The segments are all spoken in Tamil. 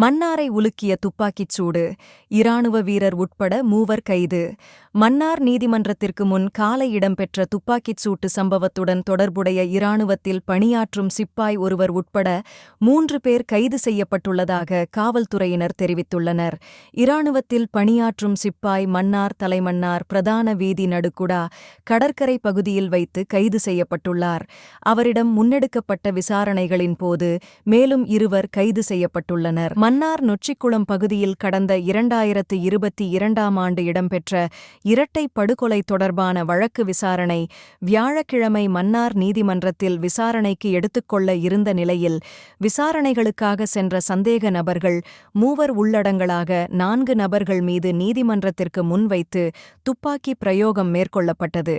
மன்னாரை உலுக்கிய துப்பாக்கிச் சூடு. இராணுவ வீரர் உட்பட மூவர் கைது. மன்னார் நீதிமன்றத்திற்கு முன் காலை இடம்பெற்ற துப்பாக்கிச் சூட்டு சம்பவத்துடன் தொடர்புடைய இராணுவத்தில் பணியாற்றும் சிப்பாய் ஒருவர் உட்பட மூன்று பேர் கைது செய்யப்பட்டுள்ளதாக காவல்துறையினர் தெரிவித்துள்ளனர். இராணுவத்தில் பணியாற்றும் சிப்பாய் மன்னார் தலைமன்னார் பிரதான வீதி நடுக்குடா கடற்கரை பகுதியில் வைத்து கைது செய்யப்பட்டுள்ளார். அவரிடம் முன்னெடுக்கப்பட்ட விசாரணைகளின் போது மேலும் இருவர் கைது செய்யப்பட்டுள்ளனர். மன்னார் நொச்சிக்குளம் பகுதியில் கடந்த இரண்டாயிரத்து இருபத்தி இரண்டாம் ஆண்டு இடம்பெற்ற இரட்டை படுகொலை தொடர்பான வழக்கு விசாரணை வியாழக்கிழமை மன்னார் நீதிமன்றத்தில் விசாரணைக்கு எடுத்துக்கொள்ள இருந்த நிலையில் விசாரணைகளுக்காக சென்ற சந்தேக நபர்கள் மூவர் உள்ளடங்களாக நான்கு நபர்கள் மீது நீதிமன்றத்திற்கு முன்வைத்து துப்பாக்கி பிரயோகம் மேற்கொள்ளப்பட்டது.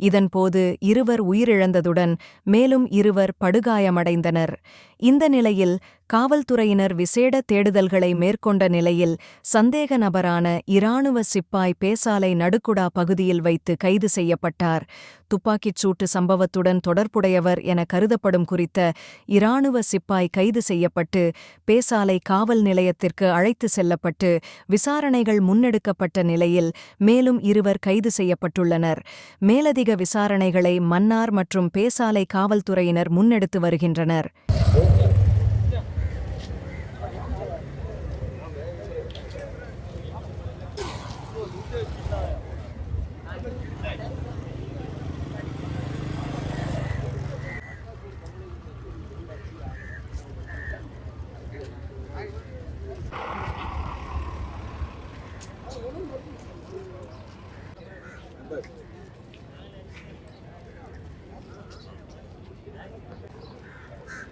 இதன்போது இருவர் உயிரிழந்ததுடன் மேலும் இருவர் படுகாயமடைந்தனர். இந்த நிலையில் காவல்துறையினர் விசேட தேடுதல்களை மேற்கொண்ட நிலையில் சந்தேக நபரான இராணுவ சிப்பாய் பேசாலை நடுக்குடா பகுதியில் வைத்து கைது செய்யப்பட்டார். துப்பாக்கிச் சூட்டு சம்பவத்துடன் தொடர்புடையவர் என கருதப்படும் குறித்த இராணுவ சிப்பாய் கைது செய்யப்பட்டு பேசாலை காவல் நிலையத்திற்கு அழைத்து செல்லப்பட்டு விசாரணைகள் முன்னெடுக்கப்பட்ட நிலையில் மேலும் இருவர் கைது செய்யப்பட்டுள்ளனர். மேலதிக விசாரணைகளை மன்னார் மற்றும் பேசாலை காவல்துறையினர் முன்னெடுத்து வருகின்றனர்.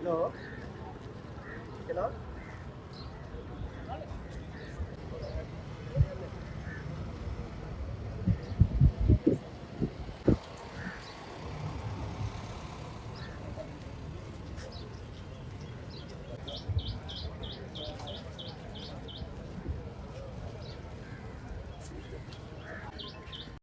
Hello? Hello?